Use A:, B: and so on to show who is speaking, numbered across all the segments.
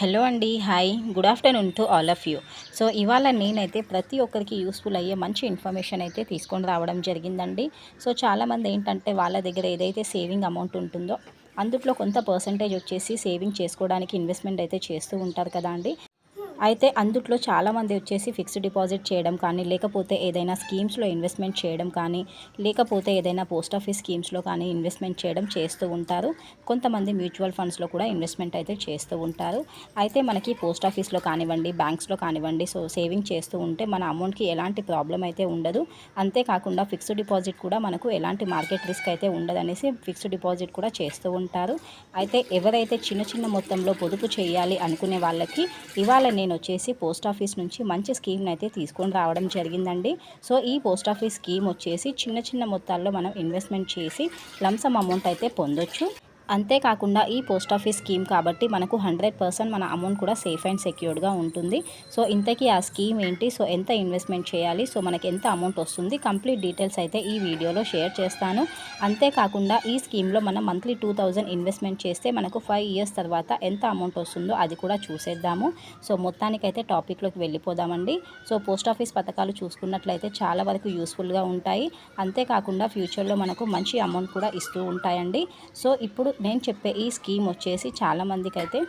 A: Hello అండి hi. Good afternoon to all of you. So ఇవాళ నేనైతే ప్రతి ఒక్కరికి యూస్ఫుల్ అయ్యే మంచి ఇన్ఫర్మేషన్ అయితే తీసుకొని రావడం జరిగిందండి. సో చాలామంది ఏంటంటే వాళ్ళ దగ్గర ఏదైతే సేవింగ్ అమౌంట్ ఉంటుందో అందుట్లో కొంత పర్సంటేజ్ వచ్చేసి సేవింగ్ చేసుకోవడానికి ఇన్వెస్ట్మెంట్ అయితే చేస్తూ ఉంటారు కదా అండి. అయితే అందుట్లో చాలామంది వచ్చేసి ఫిక్స్డ్ డిపాజిట్ చేయడం కానీ లేకపోతే ఏదైనా స్కీమ్స్లో ఇన్వెస్ట్మెంట్ చేయడం కానీ లేకపోతే ఏదైనా పోస్ట్ ఆఫీస్ స్కీమ్స్లో కానీ ఇన్వెస్ట్మెంట్ చేయడం చేస్తూ ఉంటారు. కొంతమంది మ్యూచువల్ ఫండ్స్లో కూడా ఇన్వెస్ట్మెంట్ అయితే చేస్తూ ఉంటారు. అయితే మనకి పోస్ట్ ఆఫీస్లో కానివ్వండి బ్యాంక్స్లో కానివ్వండి సో సేవింగ్ చేస్తూ ఉంటే మన అమౌంట్కి ఎలాంటి ప్రాబ్లం అయితే ఉండదు. అంతేకాకుండా ఫిక్స్డ్ డిపాజిట్ కూడా మనకు ఎలాంటి మార్కెట్ రిస్క్ అయితే ఉండదనేసి ఫిక్స్డ్ డిపాజిట్ కూడా చేస్తూ ఉంటారు. అయితే ఎవరైతే చిన్న చిన్న మొత్తంలో పొదుపు చేయాలి అనుకునే వాళ్ళకి ఇవాళ నేను నేను వచ్చేసి పోస్ట్ ఆఫీస్ నుంచి మంచి స్కీమ్ని అయితే తీసుకొని రావడం జరిగిందండి. సో ఈ పోస్ట్ ఆఫీస్ స్కీమ్ వచ్చేసి చిన్న చిన్న మొత్తాల్లో మనం ఇన్వెస్ట్మెంట్ చేసి లంసమ్ అమౌంట్ అయితే పొందొచ్చు. అంతేకాకుండా ఈ పోస్ట్ ఆఫీస్ స్కీమ్ కాబట్టి మనకు హండ్రెడ్ పర్సెంట్ మన అమౌంట్ కూడా సేఫ్ అండ్ సెక్యూర్డ్గా ఉంటుంది. సో ఇంతకీ ఆ స్కీమ్ ఏంటి? సో ఎంత ఇన్వెస్ట్మెంట్ చేయాలి? సో మనకి ఎంత అమౌంట్ వస్తుంది? కంప్లీట్ డీటెయిల్స్ అయితే ఈ వీడియోలో షేర్ చేస్తాను. అంతేకాకుండా ఈ స్కీమ్లో మనం మంత్లీ టూ ఇన్వెస్ట్మెంట్ చేస్తే మనకు ఫైవ్ ఇయర్స్ తర్వాత ఎంత అమౌంట్ వస్తుందో అది కూడా చూసేద్దాము. సో మొత్తానికైతే టాపిక్లోకి వెళ్ళిపోదామండి. సో పోస్ట్ ఆఫీస్ పథకాలు చూసుకున్నట్లయితే చాలా వరకు యూస్ఫుల్గా ఉంటాయి. అంతేకాకుండా ఫ్యూచర్లో మనకు మంచి అమౌంట్ కూడా ఇస్తూ ఉంటాయండి. సో ఇప్పుడు నేను చెప్పే ఈ స్కీమ్ వచ్చేసి చాలామందికి అయితే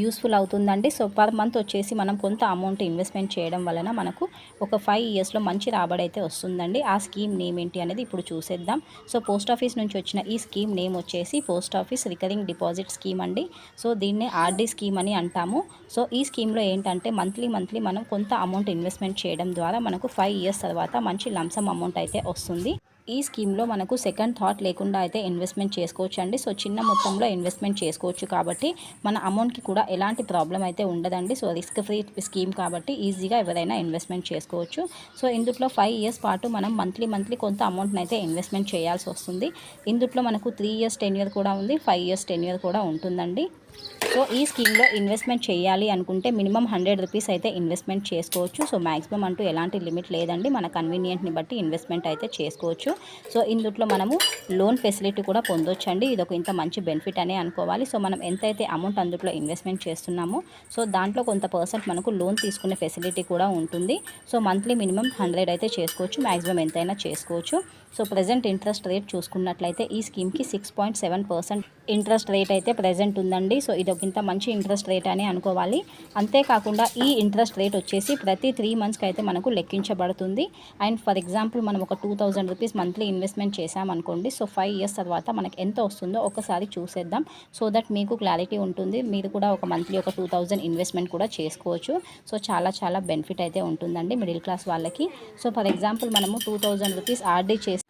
A: యూస్ఫుల్ అవుతుందండి. సో పర్ మంత్ వచ్చేసి మనం కొంత అమౌంట్ ఇన్వెస్ట్మెంట్ చేయడం వలన మనకు ఒక ఫైవ్ ఇయర్స్లో మంచి రాబడి అయితే వస్తుందండి. ఆ స్కీమ్ నేమ్ ఏంటి అనేది ఇప్పుడు చూసేద్దాం. సో పోస్ట్ ఆఫీస్ నుంచి వచ్చిన ఈ స్కీమ్ నేమ్ వచ్చేసి post office recurring deposit scheme అండి. సో దీన్నే ఆర్డీ స్కీమ్ అని అంటాము. సో ఈ స్కీమ్లో ఏంటంటే మంత్లీ మంత్లీ మనం కొంత అమౌంట్ ఇన్వెస్ట్మెంట్ చేయడం ద్వారా మనకు ఫైవ్ ఇయర్స్ తర్వాత మంచి లంసమ్ అమౌంట్ అయితే వస్తుంది. ఈ స్కీమ్లో మనకు సెకండ్ థాట్ లేకుండా అయితే ఇన్వెస్ట్మెంట్ చేసుకోవచ్చు అండి సో చిన్న మొత్తంలో ఇన్వెస్ట్మెంట్ చేసుకోవచ్చు కాబట్టి మన అమౌంట్కి కూడా ఎలాంటి ప్రాబ్లం అయితే ఉండదండి. సో రిస్క్ ఫ్రీ స్కీమ్ కాబట్టి ఈజీగా ఎవరైనా ఇన్వెస్ట్మెంట్ చేసుకోవచ్చు. సో ఇందులో ఫైవ్ ఇయర్స్ పాటు మనం మంత్లీ మంత్లీ కొంత అమౌంట్ని అయితే ఇన్వెస్ట్మెంట్ చేయాల్సి వస్తుంది. ఇందులో మనకు త్రీ ఇయర్స్ టెన్ ఇయర్ కూడా ఉంది ఫైవ్ ఇయర్స్ టెన్ ఇయర్ కూడా ఉంటుందండి. సో ఈ స్కీమ్లో ఇన్వెస్ట్మెంట్ చేయాలి అనుకుంటే మినిమం హండ్రెడ్ రూపీస్ అయితే ఇన్వెస్ట్మెంట్ చేసుకోవచ్చు. సో మ్యాక్సిమం అంటూ ఎలాంటి లిమిట్ లేదండి. మన కన్వీనియంట్ని బట్టి ఇన్వెస్ట్మెంట్ అయితే చేసుకోవచ్చు. సో ఇందులో మనము లోన్ ఫెసిలిటీ కూడా పొందొచ్చు అండి ఇది ఒక ఇంత మంచి బెనిఫిట్ అనే అనుకోవాలి. సో మనం ఎంతైతే అమౌంట్ అందులో ఇన్వెస్ట్మెంట్ చేస్తున్నామో సో దాంట్లో కొంత పర్సెంట్ మనకు లోన్ తీసుకునే ఫెసిలిటీ కూడా ఉంటుంది. సో మంత్లీ మినిమం హండ్రెడ్ అయితే చేసుకోవచ్చు. మ్యాక్సిమం ఎంతైనా చేసుకోవచ్చు. సో ప్రజెంట్ ఇంట్రెస్ట్ రేట్ చూసుకున్నట్లయితే ఈ స్కీమ్కి six point seven percent interest rate అయితే ప్రజెంట్ ఉందండి. సో ఇది మంచి ఇంట్రెస్ట్ రేట్ అని అనుకోవాలి. అంతేకాకుండా ఈ ఇంట్రెస్ట్ రేట్ వచ్చేసి ప్రతి త్రీ మంత్స్కి అయితే మనకు లెక్కించబడుతుంది. అండ్ ఫర్ ఎగ్జాంపుల్ మనం ఒక two thousand rupees monthly investment చేసామనుకోండి సో ఫైవ్ ఇయర్స్ తర్వాత మనకి ఎంత వస్తుందో ఒకసారి చూసేద్దాం. సో దట్ మీకు క్లారిటీ ఉంటుంది. మీరు కూడా ఒక మంత్లీ ఒక టూ ఇన్వెస్ట్మెంట్ కూడా చేసుకోవచ్చు. సో చాలా చాలా బెనిఫిట్ అయితే ఉంటుందండి మిడిల్ క్లాస్ వాళ్ళకి. సో ఫర్ ఎగ్జాంపుల్ మనము టూ థౌజండ్ రూపీస్ ఆర్డీ చేసి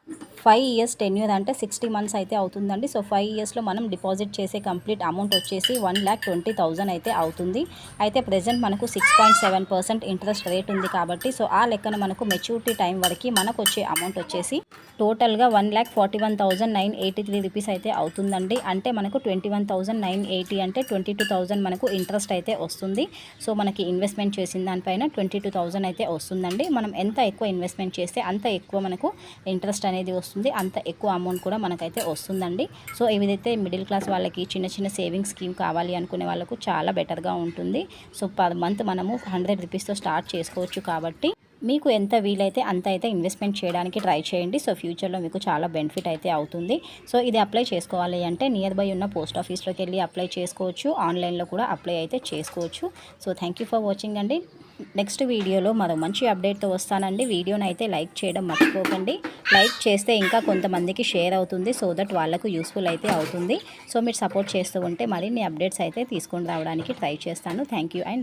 A: ఫైవ్ ఇయర్స్ టెన్యూర్ అంటే సిక్స్టీ మంత్స్ అయితే అవుతుందండి. సో ఫైవ్ ఇయర్స్లో మనం డిపాజిట్ చేసే కంప్లీట్ అమౌంట్ వచ్చేసి వన్ ల్యాక్ ట్వంటీ థౌజండ్ అయితే అవుతుంది. అయితే ప్రజెంట్ మనకు six point seven percent interest rate ఉంది కాబట్టి సో ఆ లెక్కన మనకు మెచ్యూరిటీ టైం వరకు మనకు వచ్చే అమౌంట్ వచ్చేసి టోటల్గా one lakh forty one thousand nine eighty three rupees అయితే అవుతుందండి. అంటే మనకు twenty one thousand nine eighty అంటే ట్వంటీ టూ థౌజండ్ మనకు ఇంట్రెస్ట్ అయితే వస్తుంది. సో మనకి ఇన్వెస్ట్మెంట్ చేసిన దానిపైన ట్వంటీ టూ థౌజండ్ అయితే వస్తుందండి. మనం ఎంత ఎక్కువ ఇన్వెస్ట్మెంట్ చేస్తే అంత ఎక్కువ మనకు ఇంట్రెస్ట్ అనేది వస్తుంది. వస్తుంది. అంత ఎక్కువ అమౌంట్ కూడా మనకైతే వస్తుందండి. సో ఏదైతే మిడిల్ క్లాస్ వాళ్ళకి చిన్న చిన్న సేవింగ్ స్కీమ్ కావాలి అనుకునే వాళ్ళకు చాలా బెటర్గా ఉంటుంది. సో పర్ మంత్ మనము హండ్రెడ్ రూపీస్తో స్టార్ట్ చేసుకోవచ్చు కాబట్టి మీకు ఎంత వీలైతే అంత అయితే ఇన్వెస్ట్మెంట్ చేయడానికి ట్రై చేయండి. సో ఫ్యూచర్లో మీకు చాలా బెనిఫిట్ అయితే అవుతుంది. సో ఇది అప్లై చేసుకోవాలి అంటే నియర్ బై ఉన్న పోస్ట్ ఆఫీస్లోకి వెళ్ళి అప్లై చేసుకోవచ్చు. ఆన్లైన్లో కూడా అప్లై అయితే చేసుకోవచ్చు. సో థ్యాంక్ ఫర్ వాచింగ్ అండి. నెక్స్ట్ వీడియోలో మరో మంచి అప్డేట్తో వస్తానండి. వీడియోని అయితే లైక్ చేయడం మర్చిపోకండి. లైక్ చేస్తే ఇంకా కొంతమందికి షేర్ అవుతుంది. సో దట్ వాళ్ళకు యూస్ఫుల్ అయితే అవుతుంది. సో మీరు సపోర్ట్ చేస్తూ ఉంటే మరిన్ని అప్డేట్స్ అయితే తీసుకొని రావడానికి ట్రై చేస్తాను. Thank and